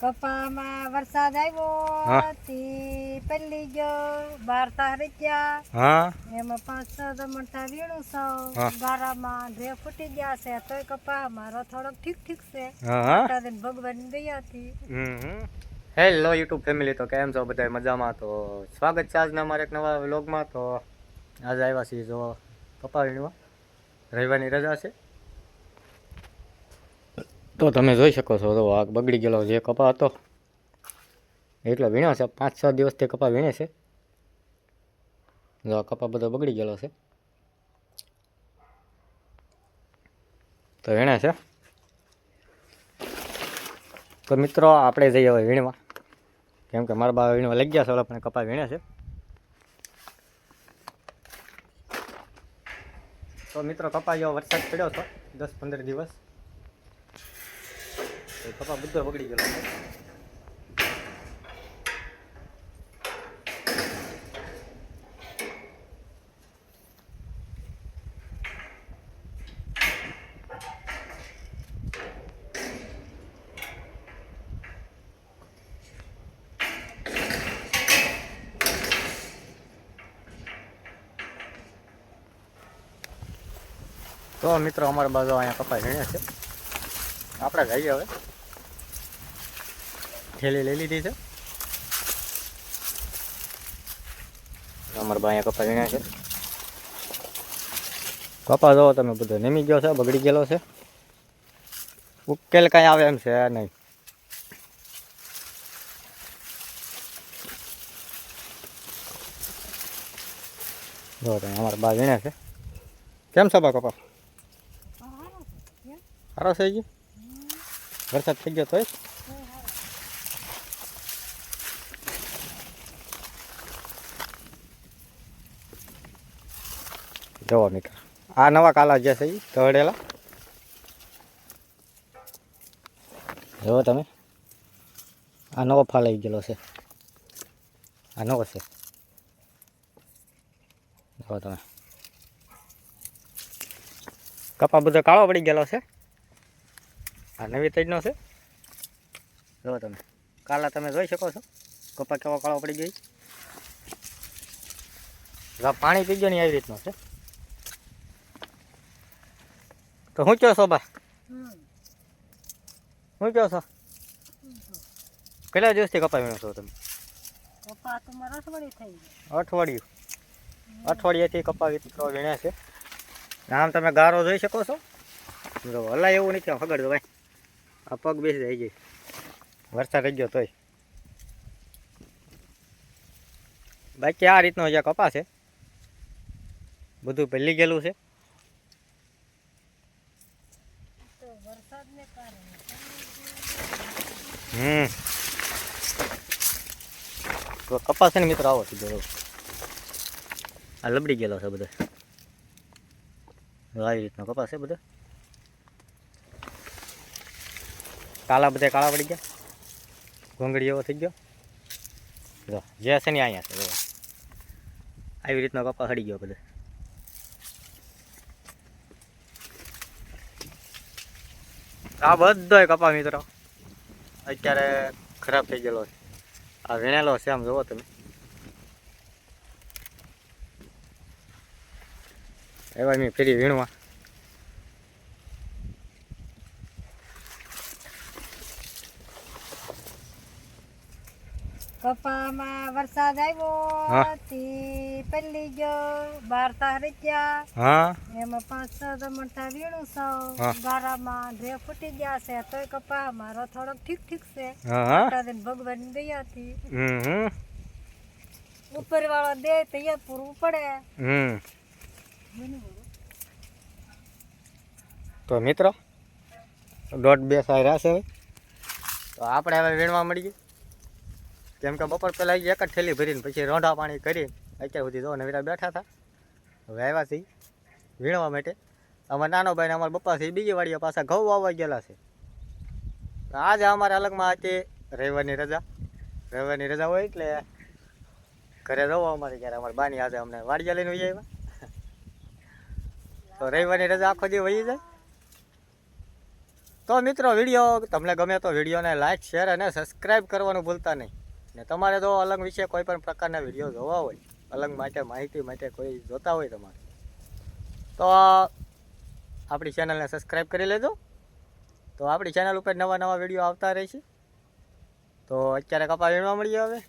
કપામાં વરસાદ આવ્યો તી પલ્લી ગયો બાર તારી ગયા. હા. એમાં પાંચ છ દમણતા વીણું. સૌ ગારામાં ઢે ફૂટી ગયા છે તોય કપા મારો થોડોક ઠીક ઠીક છે. તારે ભગવાન દયાથી હમ હેલો યુટ્યુબ ફેમિલી. તો કેમ છો? બધા મજામાં? તો સ્વાગત છે આજના અમારા એક નવા વ્લોગમાં. તો આજે આવ્યા છીએ જો કપા વીણવા. રવિવારની રજા છે. તો તમે જોઈ શકો છો તો આ બગડી ગયેલો જે કપા હતો. એટલો વીણ્યો છે, પાંચ છ દિવસથી કપા વીણે છે. જો આ કપા બધો બગડી ગયેલો છે. તો વીણે છે. તો મિત્રો, આપણે જઈએ હવે વીણવા. કેમ કે મારા બા વીણવા લઈ ગયા છે ઓલા પણ કપા વીણે છે. તો મિત્રો, કપા જેવો વરસાદ પડ્યો હતો, દસ પંદર દિવસ. તો કપા બધો બગડી ગયેલો છે તો મિત્રો અમારા બાજુ અહીંયા કપા વીણે છે આપણે જઈએ હવે થેલી લઈ લીધી છે. અમારા ભાઈ કપા વીણ્યા છે. કપા જોવો તમે બધો નીમી ગયો છે બગડી ગયેલો છે. ઉકેલ કાંઈ આવે એમ છે નહીં. જો તમે અમારા બા વીણ્યા છે. કેમ છો બા કપા સારો થઈ ગયો વરસાદ થઈ ગયો તોય? જવો મિત્ર. આ નવા કાલા જે છે એ તળેલા જુઓ તમે. આ નવો ફાલ આવી ગયેલો છે. આ નવો છે. જુઓ તમે. કપા બધો કાળો પડી ગયેલો છે. આ નવી તજનો છે. જુઓ તમે. કાલા તમે જોઈ શકો છો. કપા કેવો કાળો પડી ગયો પાણી પી ગયો ને આવી રીતનો છે. તો હું કહો છો બા શું કહો છો કેટલા દિવસથી કપા વીણો છો તમે અઠવાડિયું અઠવાડિયાથી કપાવી વિતરો વીણે છે આમ તમે ગારો જોઈ શકો છો જો એવું નથી ખબર ભાઈ આ પગ બેસી જાય ગઈ વરસાદ રહી ગયો તોય બાકી આ રીતનો જે કપા છે બધું પહેલી ગયેલું છે હમ. તો કપાસ ને મિત્રો, આવો સીધો. આ લબડી ગયેલો છે બધા. આવી રીતનો કપાસ છે બધો. કાળા બધા કાળા પડી ગયા. ઘોંગડી એવો થઈ ગયો. જો, જે છે ને અહીંયા છે આવી રીતનો કપાસ હડી ગયો બધો. આ બધો કપા મિત્રો. અત્યારે ખરાબ થઈ ગયેલો છે. આ વીણેલો છે આમ જુઓ તમે. એવા મેં ફેરી વીણવા. કપામાં વરસાદ આવ્યો તી પલ્લી ગયો બાર તારી ગયા. હા. એમાં પાંચ છ મણતા વીણું સૌ ગારામાં ઢે ફૂટી ગયા છે તોય કપા મારો થોડોક ઠીક ઠીક છે. ભગવાન હમ હમ. ઉપર વાળો દે તૈયાર પૂરવું પડે તો મિત્રો દોઢ બે સાયરા છે તો આપણે હવે વીણવા મળીએ કેમ કે બપોર પહેલાં એક જ થેલી ભરીને પછી રોંઢા પાણી કરી અત્યાર સુધી જો નવીરા બેઠા હતા. હવે આવ્યા છીએ વીણવા માટે. અમારા નાનો ભાઈને અમારા પપ્પા છે બીજી વાડીએ પાછા ઘઉં વાવવા ગયેલા છે. આજે અમારે અલગમાં હતી રવિવારની રજા. રવિવારની રજા હોય એટલે ઘરે રહો અમારે ક્યારે? અમારા બાની આજે અમને વાડીયા લઈને વહી આવ્યા. તો રવિવારની રજા આખો દી વહી જાય. તો મિત્રો વીડિયો, તમને ગમે તો વિડીયોને લાઇક શેર અને સબસ્ક્રાઈબ કરવાનું ભૂલતા નહીં. ને તમારે તો અલંગ વિશે કોઈ પણ પ્રકારના વીડિયો જોવા હોય, અલંગ માટે માહિતી માટે કોઈ જોતા હોય તમારે. તો આપણી ચેનલને સબસ્ક્રાઈબ કરી લેજો. તો આપણી ચેનલ ઉપર નવા નવા વીડિયો આવતા રહેશે તો અત્યારે કપા વીણવા મળીએ હવે.